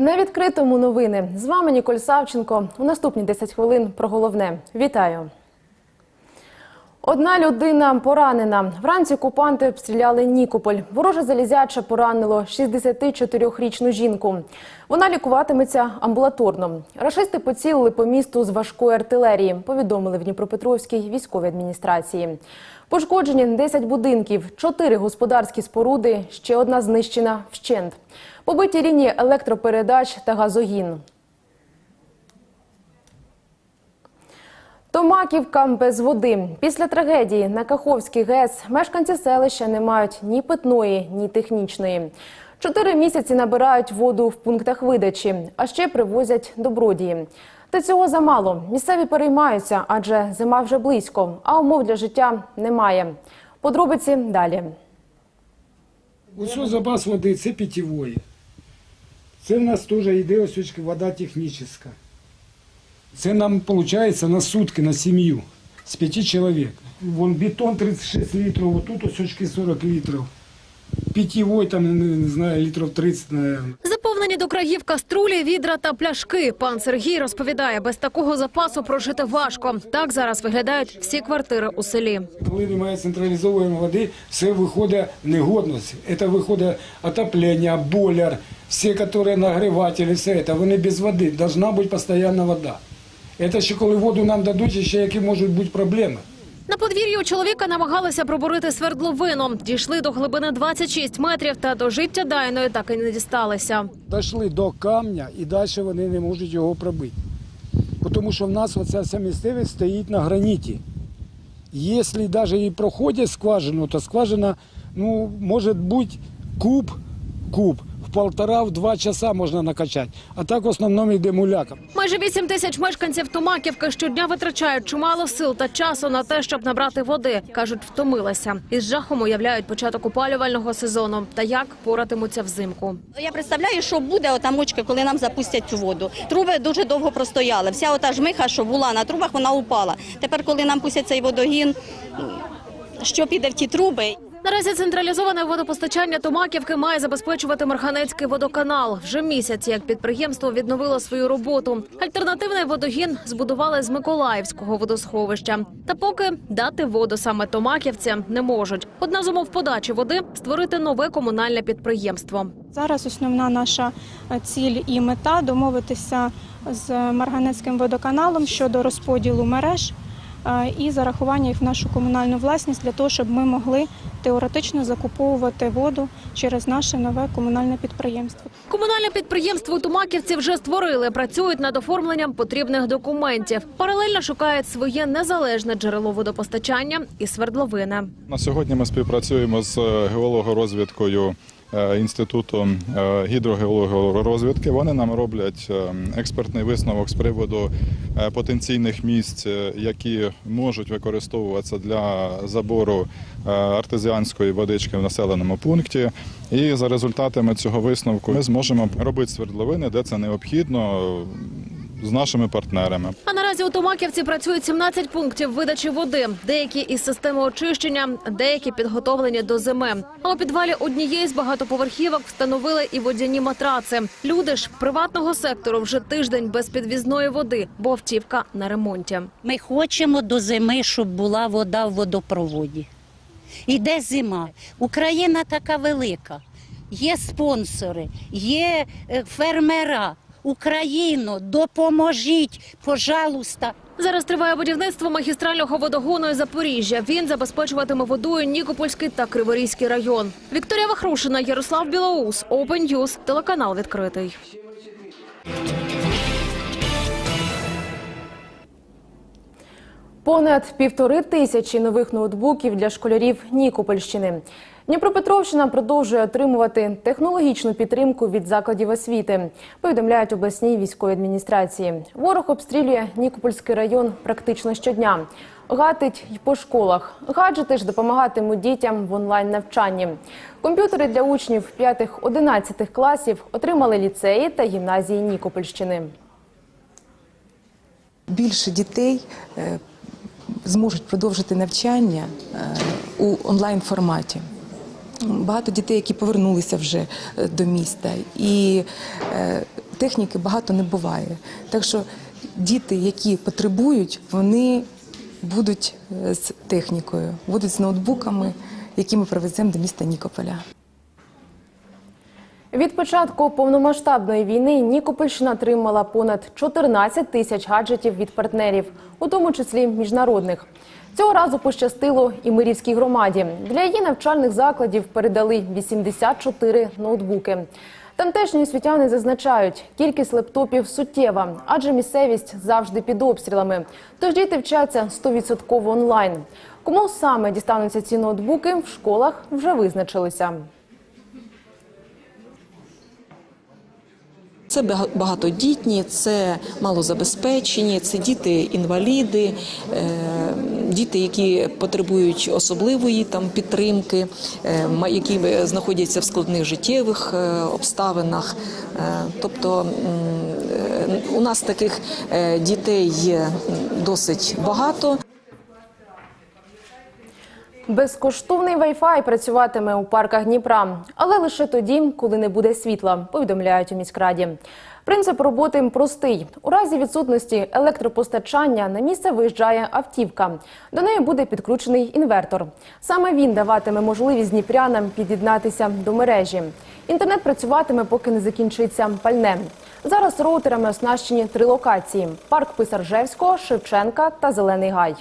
На відкритому новини з вами Ніколь Савченко. У наступні 10 хвилин про головне. Вітаю. Одна людина поранена. Вранці окупанти обстріляли Нікополь. Вороже залізяче поранило 64-річну жінку. Вона лікуватиметься амбулаторно. Рашисти поцілили по місту з важкої артилерії, повідомили в Дніпропетровській військовій адміністрації. Пошкоджені 10 будинків, 4 господарські споруди, ще одна знищена вщент. Побиті лінії електропередач та газогін. Томаківка без води. Після трагедії на Каховській ГЕС мешканці селища не мають ні питної, ні технічної. Чотири місяці набирають воду в пунктах видачі, а ще привозять добродії. Та цього замало. Місцеві переймаються, адже зима вже близько, а умов для життя немає. Подробиці далі. Ось запас води, це питьової. Це в нас теж йде ось вода технічна. Це нам виходить на сутки, на сім'ю з п'яти чоловік. Вон бетон 36 літрів, отут ось очки 40 літрів. Питьової там, не, знаю, літрів 30, мабуть. Заповнені до країв каструлі, відра та пляшки. Пан Сергій розповідає, без такого запасу прожити важко. Так зараз виглядають всі квартири у селі. Коли немає централізованої води, все виходить в негодність. Це виходить отоплення, бойлер, всі, які нагрівателі, все це, вони без води. Должна бути постійна вода. Це ще коли воду нам дадуть, ще які можуть бути проблеми. На подвір'ї у чоловіка намагалися пробурити свердловину. Дійшли до глибини 26 метрів та до життя дайної так і не дісталися. Дійшли до камня і далі вони не можуть його пробити. Тому що в нас оця вся місцевість стоїть на граніті. Якщо навіть і проходять скважину, то скважина ну, може бути куб, куб. В полтора-два часа можна накачати. А так в основному йде муляком. Майже 8 тисяч мешканців Томаківки щодня витрачають чимало сил та часу на те, щоб набрати води. кажуть, втомилися. Із жахом уявляють початок опалювального сезону та як поратимуться взимку. Я представляю, що буде ота мочка, коли нам запустять цю воду. Труби дуже довго простояли. Вся ота жмиха, що була на трубах, вона упала. Тепер, коли нам пустять цей водогін, що піде в ті труби? Наразі централізоване водопостачання Томаківки має забезпечувати Марханецький водоканал. Вже місяць, як підприємство відновило свою роботу. Альтернативний водогін збудували з Миколаївського водосховища. Та поки дати воду саме Томаківцям не можуть. Одна з умов подачі води створити нове комунальне підприємство. Зараз основна наша е, ціль і мета домовитися з Марганецьким водоканалом щодо розподілу мереж і зарахування їх в нашу комунальну власність для того, щоб ми могли теоретично закуповувати воду через наше нове комунальне підприємство. Комунальне підприємство у Томаківці вже створили. Працюють над оформленням потрібних документів. Паралельно шукають своє незалежне джерело водопостачання і свердловини. На сьогодні ми співпрацюємо з геологорозвідкою е, інституту гідрогеології розвідки. Вони нам роблять е, експертний висновок з приводу е, потенційних місць, е, які можуть використовуватися для забору е, артезіанської водички в населеному пункті. І за результатами цього висновку ми зможемо робити свердловини, де це необхідно е, з нашими партнерами. А наразі у Томаківці працюють 17 пунктів видачі води. Деякі із системи очищення, деякі підготовлені до зими. А у підвалі однієї з багатоповерхівок встановили і водяні матраци. Люди ж приватного сектору вже тиждень без підвізної води, бо автівка на ремонті. Ми хочемо до зими, щоб була вода в водопроводі. Іде зима. Україна така велика. Є спонсори, є е, фермера. Україно, допоможіть, пожалуйста. Зараз триває будівництво магістрального водогону Запоріжжя. Він забезпечуватиме водою Нікопольський та Криворізький район. Вікторія Вахрушина, Ярослав Білоус, Open News, телеканал відкритий. Понад півтори тисячі нових ноутбуків для школярів Нікопольщини. Дніпропетровщина продовжує отримувати технологічну підтримку від закладів освіти. Повідомляють обласній військовій адміністрації. Ворог обстрілює Нікопольський район практично щодня. Гатить й по школах. Гаджети ж допомагатимуть дітям в онлайн навчанні. Комп'ютери для учнів 5-11 класів отримали ліцеї та гімназії Нікопольщини. більше дітей е, зможуть продовжити навчання е, у онлайн форматі. Багато дітей, які повернулися вже е, до міста, і е, техніки багато не буває. Так що діти, які потребують, вони будуть з технікою, будуть з ноутбуками, які ми привеземо до міста Нікополя. Від початку повномасштабної війни Нікопольщина отримала понад 14 тисяч гаджетів від партнерів, у тому числі міжнародних. Цього разу пощастило і Мирівській громаді. Для її навчальних закладів передали 84 ноутбуки. Тамтешні освітяни зазначають, кількість лептопів суттєва, адже місцевість завжди під обстрілами. Тож діти вчаться 100% онлайн. Кому саме дістануться ці ноутбуки в школах вже визначилися. Це бага- багатодітні, це малозабезпечені, це діти-інваліди, е, діти, які потребують особливої там підтримки, е, які знаходяться в складних життєвих е, обставинах. Тобто у нас таких дітей є досить багато. Безкоштовний Wi-Fi працюватиме у парках Дніпра, але лише тоді, коли не буде світла, повідомляють у міськраді. Принцип роботи простий. У разі відсутності електропостачання на місце виїжджає автівка. До неї буде підключений інвертор. Саме він даватиме можливість дніпрянам під'єднатися до мережі. Інтернет працюватиме, поки не закінчиться пальне. Зараз роутерами оснащені три локації: парк Писаржевського, Шевченка та Зелений Гай.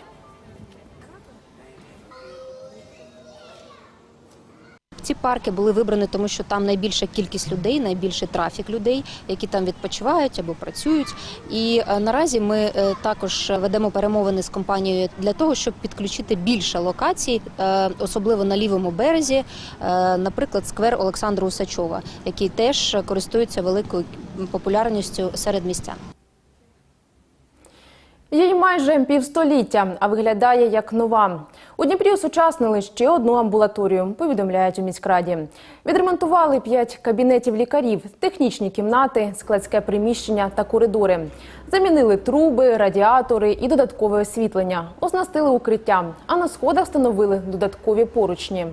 Ці парки були вибрані, тому що там найбільша кількість людей, найбільший трафік людей, які там відпочивають або працюють. І е, наразі ми е, також ведемо перемовини з компанією для того, щоб підключити більше локацій, е, особливо на лівому березі, наприклад, сквер Олександра Усачова, який теж користується великою популярністю серед містян. Їй майже півстоліття, а виглядає як нова. У Дніпрі осучаснили ще одну амбулаторію, повідомляють у міськраді. Відремонтували п'ять кабінетів лікарів, технічні кімнати, складське приміщення та коридори. Замінили труби, радіатори і додаткове освітлення. Оснастили укриття, а на сходах встановили додаткові поручні.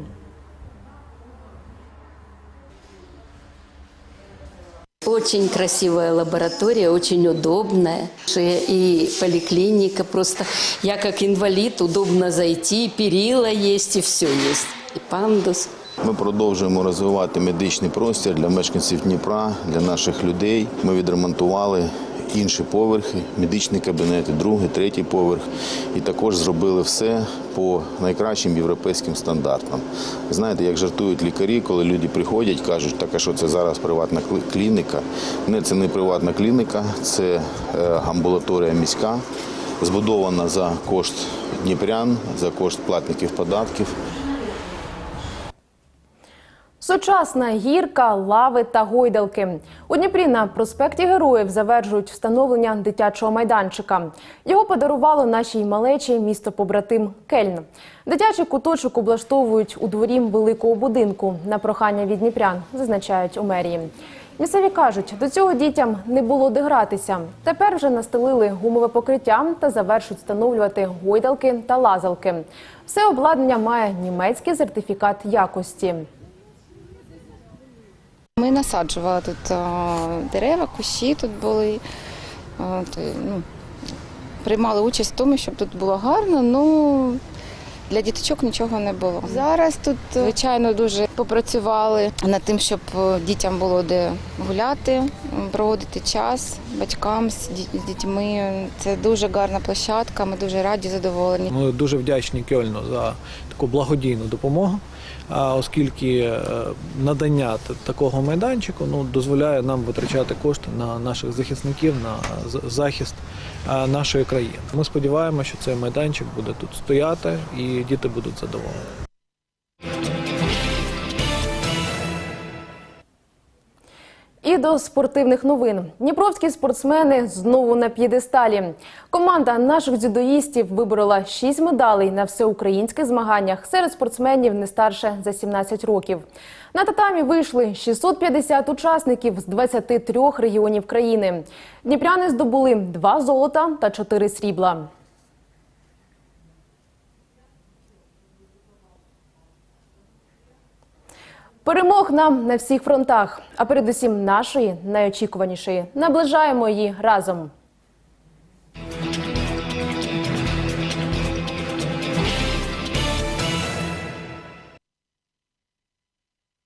Очень красивая лаборатория, очень удобная. И поликлиника просто. Я как инвалид, удобно зайти, перила есть и все есть. И пандус. Ми продовжуємо розвивати медичний простір для мешканців Дніпра, для наших людей. Ми відремонтували інші поверхи, медичні кабінети, другий, третій поверх. І також зробили все по найкращим європейським стандартам. Знаєте, як жартують лікарі, коли люди приходять, кажуть, так а що це зараз приватна клініка. Не, це не приватна клініка, це е, амбулаторія міська, збудована за кошт дніпрян, за кошт платників податків. Сучасна гірка, лави та гойдалки. У Дніпрі на проспекті Героїв завершують встановлення дитячого майданчика. Його подарувало нашій малечі місто побратим Кельн. Дитячий куточок облаштовують у дворі великого будинку на прохання від дніпрян, зазначають у мерії. Місцеві кажуть, до цього дітям не було де гратися. Тепер вже настелили гумове покриття та завершують встановлювати гойдалки та лазалки. Все обладнання має німецький сертифікат якості. Ми насаджували тут а, дерева, кущі тут були. То, ну, приймали участь в тому, щоб тут було гарно. Ну для діточок нічого не було. Зараз тут, звичайно, дуже попрацювали над тим, щоб е, дітям було де гуляти, проводити час батькам з дітьми. Це дуже гарна площадка. Ми дуже раді, задоволені. Ми дуже вдячні Кьольну за таку благодійну допомогу, оскільки е, надання такого майданчику ну, дозволяє нам витрачати кошти на наших захисників, на з- захист е, нашої країни. Ми сподіваємося, що цей майданчик буде тут стояти і діти будуть задоволені. До спортивних новин. Дніпровські спортсмени знову на п'єдесталі. Команда наших дзюдоїстів виборола 6 медалей на всеукраїнських змаганнях серед спортсменів не старше за 17 років. На татамі вийшли 650 учасників з 23 регіонів країни. Дніпряни здобули 2 золота та 4 срібла. Перемог нам на всіх фронтах, а передусім нашої найочікуванішої. Наближаємо її разом.